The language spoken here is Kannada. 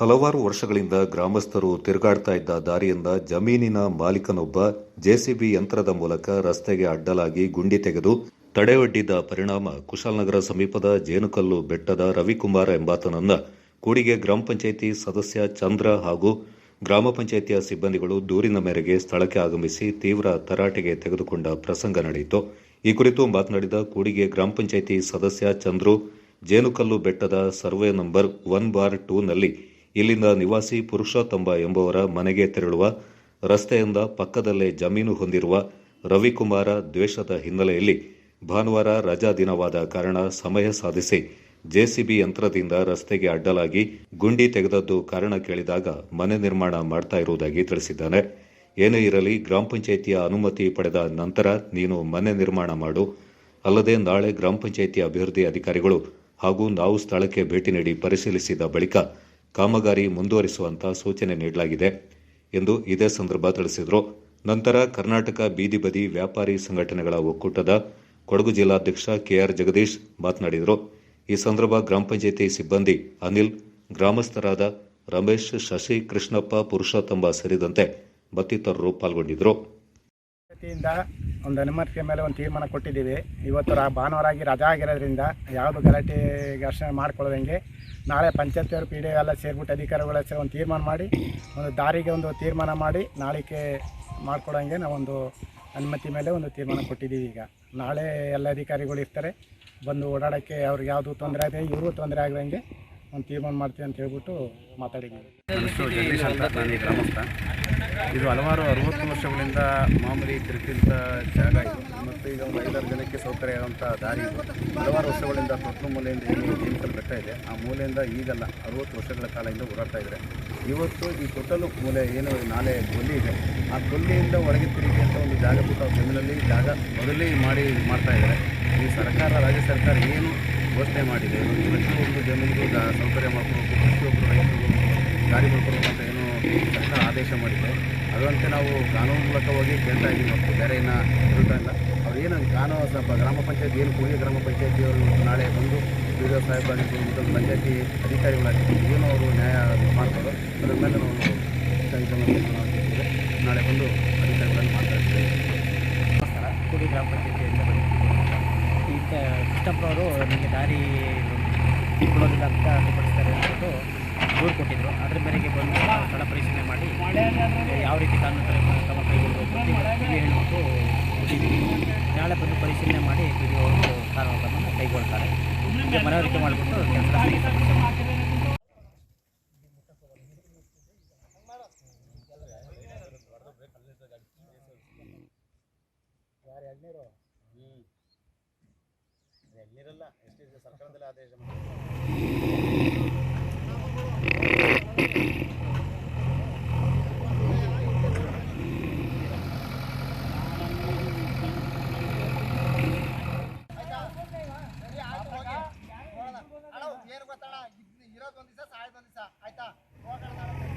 ಹಲವಾರು ವರ್ಷಗಳಿಂದ ಗ್ರಾಮಸ್ಥರು ತಿರುಗಾಡ್ತಾ ಇದ್ದ ದಾರಿಯಿಂದ ಜಮೀನಿನ ಮಾಲೀಕನೊಬ್ಬ ಜೆಸಿಬಿ ಯಂತ್ರದ ಮೂಲಕ ರಸ್ತೆಗೆ ಅಡ್ಡಲಾಗಿ ಗುಂಡಿ ತೆಗೆದು ತಡೆಯೊಡ್ಡಿದ್ದ ಪರಿಣಾಮ ಕುಶಾಲನಗರ ಸಮೀಪದ ಜೇನುಕಲ್ಲು ಬೆಟ್ಟದ ರವಿಕುಮಾರ್ ಎಂಬಾತನನ್ನ ಕೂಡಿಗೆ ಗ್ರಾಮ ಪಂಚಾಯಿತಿ ಸದಸ್ಯ ಚಂದ್ರ ಹಾಗೂ ಗ್ರಾಮ ಪಂಚಾಯಿತಿಯ ಸಿಬ್ಬಂದಿಗಳು ದೂರಿನ ಮೇರೆಗೆ ಸ್ಥಳಕ್ಕೆ ಆಗಮಿಸಿ ತೀವ್ರ ತರಾಟೆಗೆ ತೆಗೆದುಕೊಂಡ ಪ್ರಸಂಗ ನಡೆಯಿತು. ಈ ಕುರಿತು ಮಾತನಾಡಿದ ಕೂಡಿಗೆ ಗ್ರಾಮ ಪಂಚಾಯಿತಿ ಸದಸ್ಯ ಚಂದ್ರು, ಜೇನುಕಲ್ಲು ಬೆಟ್ಟದ ಸರ್ವೆ ನಂಬರ್ ಒನ್ ಬಾರ್ ಟೂನಲ್ಲಿ ಇಲ್ಲಿನ ನಿವಾಸಿ ಪುರುಷೋತ್ತಂಬ ಎಂಬುವರ ಮನೆಗೆ ತೆರಳುವ, ರಸ್ತೆಯಿಂದ ಪಕ್ಕದಲ್ಲೇ ಜಮೀನು ಹೊಂದಿರುವ ರವಿಕುಮಾರ ದ್ವೇಷದ ಹಿನ್ನೆಲೆಯಲ್ಲಿ ಭಾನುವಾರ ರಜಾ ದಿನವಾದ ಕಾರಣ ಸಮಯ ಸಾಧಿಸಿ ಜೆಸಿಬಿ ಯಂತ್ರದಿಂದ ರಸ್ತೆಗೆ ಅಡ್ಡಲಾಗಿ ಗುಂಡಿ ತೆಗೆದದ್ದು ಕಾರಣ ಕೇಳಿದಾಗ ಮನೆ ನಿರ್ಮಾಣ ಮಾಡ್ತಾ ಇರುವುದಾಗಿ ತಿಳಿಸಿದ್ದಾನೆ. ಏನೇ ಇರಲಿ, ಗ್ರಾಮ ಪಂಚಾಯಿತಿಯ ಅನುಮತಿ ಪಡೆದ ನಂತರ ನೀನು ಮನೆ ನಿರ್ಮಾಣ ಮಾಡು. ಅಲ್ಲದೆ ನಾಳೆ ಗ್ರಾಮ ಪಂಚಾಯಿತಿ ಅಭಿವೃದ್ಧಿ ಅಧಿಕಾರಿಗಳು ಹಾಗೂ ನಾವು ಸ್ಥಳಕ್ಕೆ ಭೇಟಿ ನೀಡಿ ಪರಿಶೀಲಿಸಿದ ಬಳಿಕ ಕಾಮಗಾರಿ ಮುಂದುವರಿಸುವಂತಹ ಸೂಚನೆ ನೀಡಲಾಗಿದೆ ಎಂದು ಇದೇ ಸಂದರ್ಭ ತಿಳಿಸಿದರು. ನಂತರ ಕರ್ನಾಟಕ ಬೀದಿ ಬದಿ ವ್ಯಾಪಾರಿ ಸಂಘಟನೆಗಳ ಒಕ್ಕೂಟದ ಕೊಡಗು ಜಿಲ್ಲಾಧ್ಯಕ್ಷ ಕೆಆರ್ ಜಗದೀಶ್ ಮಾತನಾಡಿದರು. ಈ ಸಂದರ್ಭ ಗ್ರಾಮ ಪಂಚಾಯಿತಿ ಸಿಬ್ಬಂದಿ ಅನಿಲ್, ಗ್ರಾಮಸ್ಥರಾದ ರಮೇಶ್, ಶಶಿ, ಕೃಷ್ಣಪ್ಪ ಪುರುಷೋತ್ತಂಬ ಸೇರಿದಂತೆ ಮತ್ತಿತರರು ಪಾಲ್ಗೊಂಡಿದ್ದರು ಒಂದು ಅನುಮತಿಯ ಮೇಲೆ ಒಂದು ತೀರ್ಮಾನ ಕೊಟ್ಟಿದ್ದೀವಿ. ಇವತ್ತು ರಾ ಭಾನುವಾರಾಗಿ ರಜಾ ಆಗಿರೋದ್ರಿಂದ ಯಾವುದು ಗಲಾಟೆ ಘರ್ಷಣೆ ಮಾಡ್ಕೊಳ್ಳೋದಂಗೆ ನಾಳೆ ಪಂಚಾಯತಿಯವರು ಪಿ ಡಿ ಎಲ್ಲ ಸೇರಿಬಿಟ್ಟು ಅಧಿಕಾರಿಗಳ ಸೇರಿ ಒಂದು ತೀರ್ಮಾನ ಮಾಡಿ, ಒಂದು ದಾರಿಗೆ ಒಂದು ತೀರ್ಮಾನ ಮಾಡಿ ನಾಳೆಗೆ ಮಾಡ್ಕೊಡೋಂಗೆ ನಾವೊಂದು ಅನುಮತಿ ಮೇಲೆ ಒಂದು ತೀರ್ಮಾನ ಕೊಟ್ಟಿದ್ದೀವಿ ಈಗ. ನಾಳೆ ಎಲ್ಲ ಅಧಿಕಾರಿಗಳು ಇರ್ತಾರೆ, ಬಂದು ಓಡಾಡೋಕ್ಕೆ ಅವ್ರಿಗೆ ಯಾವುದು ತೊಂದರೆ ಆಗಿದೆ ಇವರು ತೊಂದರೆ ಆಗದಂಗೆ ಒಂದು ತೀರ್ಮಾನ ಮಾಡ್ತೀವಿ ಅಂತ ಹೇಳ್ಬಿಟ್ಟು ಮಾತಾಡಿದ್ದೀವಿ ಹೆಸರು ಜಗದೀಶ್ ಅಂತ ಇದು ಹಲವಾರು ಅರವತ್ತು ವರ್ಷಗಳಿಂದ ಮಾಮೂಲಿ ತಿರುಗಿದ್ದ ಜಾಗ ಇದು. ಮತ್ತು ಈಗ ಒಂದು ಐದಾರು ಜನಕ್ಕೆ ಸೌಕರ್ಯ ಆಗುವಂಥ ದಾರಿ ಇದು. ಹಲವಾರು ವರ್ಷಗಳಿಂದ ತೊಟ್ಟು ಮೂಲೆಯಿಂದ ಏನು ಜೀವಿಸಲು ಬೆಟ್ಟ ಇದೆ, ಆ ಮೂಲೆಯಿಂದ ಈಗಲ್ಲ ಅರುವತ್ತು ವರ್ಷಗಳ ಕಾಲದಿಂದ ಓಡಾಡ್ತಾ ಇದ್ದಾರೆ ಇವತ್ತು ಈ ತೊಟ್ಟಲು ಮೂಲೆ ಏನು ನಾಲೆ ಗೊಲ್ಲಿ ಇದೆ. ಆ ಗೊಲ್ಲಿಯಿಂದ ಒಳಗೆ ತಿರುಗಿ ಅಂತ ಒಂದು ಜಾಗ ಬಿಟ್ಟು ಆ ಜಾಗ ಮೊದಲೇ ಮಾಡಿ ಮಾಡ್ತಾ ಇದ್ದಾರೆ ಈ ಸರ್ಕಾರ, ರಾಜ್ಯ ಸರ್ಕಾರ ಏನು ಘೋಷಣೆ ಮಾಡಿದೆ. ಪ್ರತಿಯೊಂದು ಜಮೀನಿಗೂ ಸೌಕರ್ಯ ಮಾಡ್ಕೊಬೇಕು. ಪ್ರತಿಯೊಬ್ಬರು ರೈತರು ದಾರಿ ಮಾಡ್ಕೊಬೇಕು ಅಂತ ಏನು ಸರ್ಕಾರ ಆದೇಶ ಮಾಡಿದೆ. ಅದರಂತೆ ನಾವು ಕಾನೂನು ಮೂಲಕವಾಗಿ ಕೇಳ್ತಾ ಇದ್ದೀವಿ ಮತ್ತು ಬೇರೆ ಏನ ಹೇಳ್ತಾ ಇಲ್ಲ. ಅವ್ರು ಏನು ಕಾನೂನು ಸ್ವಲ್ಪ ಗ್ರಾಮ ಪಂಚಾಯತ್ ಏನು ಕೂಡಿ ಗ್ರಾಮ ಪಂಚಾಯತಿಯವರು ನಾಳೆ ಬಂದು ಪಿ ಡಿ ಒ ಸಾಹೇಬರಾಗಿರ್ಬೋದು ಮತ್ತು ಪಂಚಾಯತಿ ಅಧಿಕಾರಿಗಳಾಗಿರ್ಬೋದು, ಏನು ಅವರು ನ್ಯಾಯ ಮಾಡ್ತಾರೋ ಅದ್ರ ಮೇಲೆ ನಾವು. ನಾಳೆ ಬಂದು ಅಧಿಕಾರಿಗಳನ್ನು ಮಾತಾಡ್ತೀವಿ. ನಮಸ್ಕಾರ. ಕೂಡಿ ಗ್ರಾಮ ಈಗ ಕೃಷ್ಣಪ್ಪನವರು ನನಗೆ ದಾರಿ ಕೊಡೋದಿಲ್ಲ ಅಂತ ಅಡ್ಡಿಪಡಿಸ್ತಾರೆ ಅಂದ್ಬಿಟ್ಟು ದೂರು ಕೊಟ್ಟಿದ್ದರು ಅದ್ರ ಮೇರೆಗೆ ಬಂದು ಸ್ಥಳ ಪರಿಶೀಲನೆ ಮಾಡಿ ಯಾವ ರೀತಿ ಕಾನೂನು ಕ್ರಮ ಕೈಗೊಳ್ಳಬೇಕು ಇಲ್ಲಿ ನಾಳೆ ಬಂದು ಪರಿಶೀಲನೆ ಮಾಡಿ ಇದು ಒಂದು ಅವರು ಕಾರ್ಯಕ್ರಮವನ್ನು ಕೈಗೊಳ್ತಾರೆ. ಮನವರಿಕೆ ಮಾಡಿಬಿಟ್ಟು ಕೆಲಸ ನೀರೆಲ್ಲ ಎಷ್ಟಿದೆ ಸರ್ಕಾರದಲ್ಲಿ ಆದೇಶ ಇರೋದೊಂದು ದಿವಸ ಸಾಯೋದೊಂದು ದಿವಸ ಆಯ್ತಾ ಹೋಗೋಣ